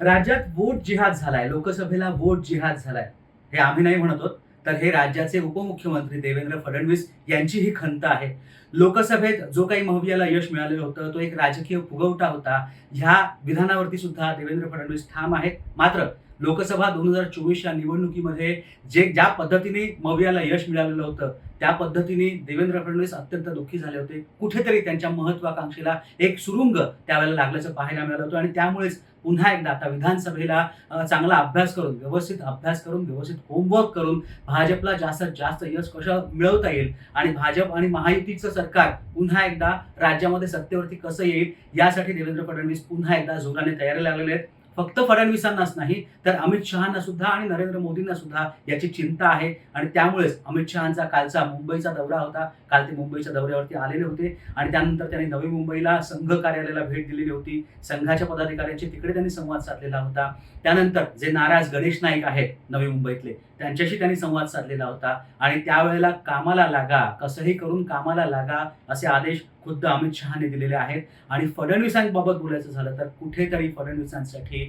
राज्यात वोट जिहाद झालाय लोकसभेला वोट जिहाद झालाय. हे आम्ही नाही म्हणत तर हे राज्याचे उपमुख्यमंत्री देवेंद्र फडणवीस यांची ही खंत आहे. लोकसभेत जो काही महवियाला यश मिळालेलं होतं तो एक राजकीय फुगवटा होता. ह्या विधानावरती सुद्धा देवेंद्र फडणवीस ठाम आहेत. मात्र लोकसभा दोन हजार चोवीसच्या निवडणुकीमध्ये जे ज्या पद्धतीने मवियाला यश मिळालेलं होतं त्या पद्धतीने देवेंद्र फडणवीस अत्यंत दुःखी झाले होते. कुठेतरी त्यांच्या महत्वाकांक्षेला एक सुरुंग त्यावेळेला लागल्याचं पाहायला मिळालं होतं आणि त्यामुळेच पुन्हा एकदा आता विधानसभेला चांगला अभ्यास करून व्यवस्थित अभ्यास करून व्यवस्थित होमवर्क करून भाजपला जास्तीत जास्त यश कसं मिळवता येईल आणि भाजप आणि महायुतीचं सरकार पुन्हा एकदा राज्यामध्ये सत्तेवरती कसं येईल यासाठी देवेंद्र फडणवीस पुन्हा एकदा जोराने तयारी लागलेले आहेत. फक्त फडणवीसांनाच नाही तर अमित शहाना सुद्धा आणि नरेंद्र मोदींना सुद्धा याची चिंता आहे. आणि त्यामुळेच अमित शहाचा कालचा मुंबईचा दौरा होता. काल ते मुंबईच्या दौऱ्यावरती आलेले होते. आणि त्यानंतर त्यांनी नवी मुंबईला संघ कार्यालयाला भेट दिलेली होती. संघाच्या पदाधिकाऱ्यांशी तिकडे त्यांनी संवाद साधलेला होता. त्यानंतर जे नाराज गणेश नाईक आहेत नवी मुंबईतले त्यांच्याशी त्यांनी संवाद साधलेला होता. आणि त्यावेळेला कामाला लागा कसंही करून कामाला लागा असे आदेश खुद्द अमित शहाने दिलेले आहेत. आणि फडणवीसांबाबत बोलायचं झालं तर कुठेतरी फडणवीसांसाठी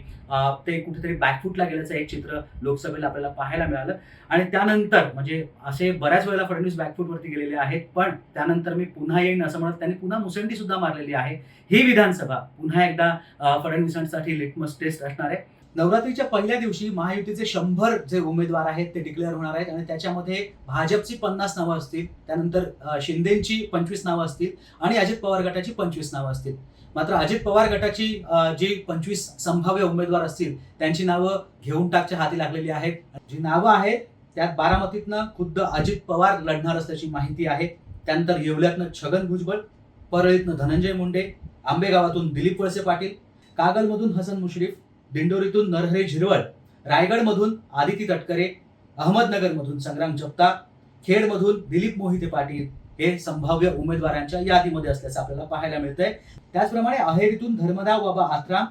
ते कुठेतरी बॅकफुटला गेल्याचं एक चित्र लोकसभेला आपल्याला पाहायला मिळालं. आणि त्यानंतर म्हणजे असे बऱ्याच वेळेला फडणवीस बॅकफुटवरती गेलेले आहेत. पण त्यानंतर मी पुन्हा येईन असं म्हणत त्यांनी पुन्हा मुसंडी सुद्धा मारलेली आहे. ही विधानसभा पुन्हा एकदा फडणवीसांसाठी लिटमस टेस्ट असणार आहे. नवरात्रीच्या पहिल्या दिवशी महायुतीचे शंभर जे उमेदवार आहेत ते डिक्लेअर होणार आहेत आणि त्याच्यामध्ये भाजपची पन्नास नावं असतील त्यानंतर शिंदेची पंचवीस नावं असतील आणि अजित पवार गटाची पंचवीस नावं असतील. मात्र अजित पवार गटाची जी पंचवीस संभाव्य उमेदवार असतील त्यांची नावं घेऊन टाकच्या हाती लागलेली आहेत. जी नावं आहेत त्यात बारामतीतनं खुद्द अजित पवार लढणार असल्याची माहिती आहे. त्यानंतर येवल्यातनं छगन भुजबळ परळीतनं धनंजय मुंडे आंबेगावातून दिलीप वळसे पाटील कागलमधून हसन मुश्रीफ दिंडोरीतून नरहरे झिरवळ रायगडमधून आदिती तटकरे अहमदनगरमधून संग्राम जगताप खेडमधून दिलीप मोहिते पाटील हे संभाव्य उमेदवारांच्या यादीमध्ये असल्याचं आपल्याला पाहायला मिळतंय. त्याचप्रमाणे अहेरीतून धर्मदाव बाबा आत्राम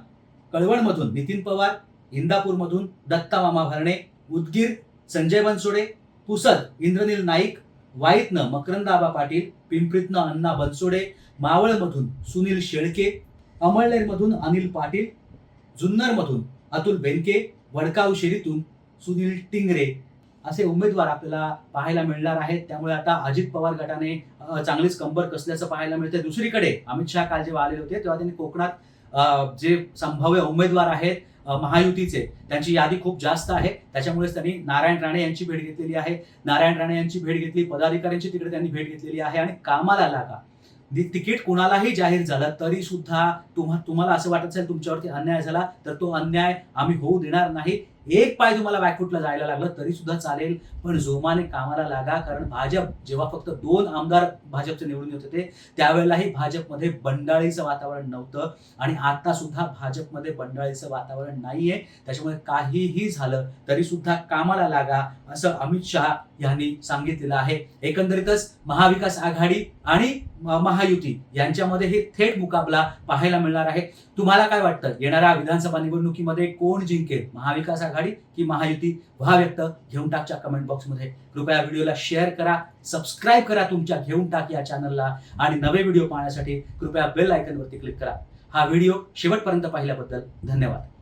कळवणमधून नितीन पवार इंदापूरमधून दत्ता मामा भरणे उदगीर संजय बनसोडे पुसद इंद्रनील नाईक वाईतनं मकरंदाबा पाटील पिंपरीतनं अण्णा बनसोडे मावळमधून सुनील शेळके अमळनेरमधून अनिल पाटील जुन्नरमधून अतुल बेनके वडगाव शेरीतून सुनील टिंगरे असे उमेदवार आपल्याला पाहायला मिळणार आहेत. त्यामुळे आता अजित पवार गटाने चांगलीच कंबर कसल्याचं पाहायला मिळते दुसरीकडे अमित शहा काल जेव्हा आलेले होते तेव्हा त्यांनी कोकणात जे संभाव्य उमेदवार आहेत महायुतीचे त्यांची यादी खूप जास्त आहे. त्याच्यामुळेच त्यांनी नारायण राणे यांची भेट घेतलेली आहे. नारायण राणे यांची भेट घेतली पदाधिकाऱ्यांची तिकडे त्यांनी भेट घेतलेली आहे. आणि कामाला लागा तिकीट कुणालाही जाहीर झालं तरी सुद्धा तुम्हा तुम्हाला असं वाटत असेल तुमच्यावरती अन्याय झाला तर तो अन्याय आम्ही होऊ देणार नाही. एक पाय तुम्हाला बॅकफुटला जायला लागलं तरी सुद्धा चालेल पण जोमाने कामाला लागा कारण भाजप जेव्हा फक्त दोन आमदार भाजपचे निवडून येत होते त्यावेळेलाही भाजपमध्ये बंडाळीचं वातावरण नव्हतं आणि आता सुद्धा भाजपमध्ये बंडाळीचं वातावरण नाहीये. त्याच्यामुळे काहीही झालं तरी सुद्धा कामाला लागा असं अमित शहा यांनी सांगितलेलं आहे. एकंदरीतच महाविकास आघाडी आणि महायुती. यांच्यामध्ये हे थेट मुकाबला पाहायला मिळणार आहे. तुम्हाला काय वाटतं? येणाऱ्या विधानसभा निवडणुकीमध्ये कोण जिंकेल? महाविकास आघाडी की महायुती? व्हा व्यक्त. घेऊन टाकच्या कमेंट बॉक्समध्ये कृपया व्हिडिओला शेअर करा. सबस्क्राईब करा तुमच्या. घेऊन टाक या चॅनलला आणि नवे व्हिडिओ पाहण्यासाठी कृपया बेल आयकनवरती क्लिक करा. हा व्हिडिओ शेवटपर्यंत पाहिल्याबद्दल धन्यवाद.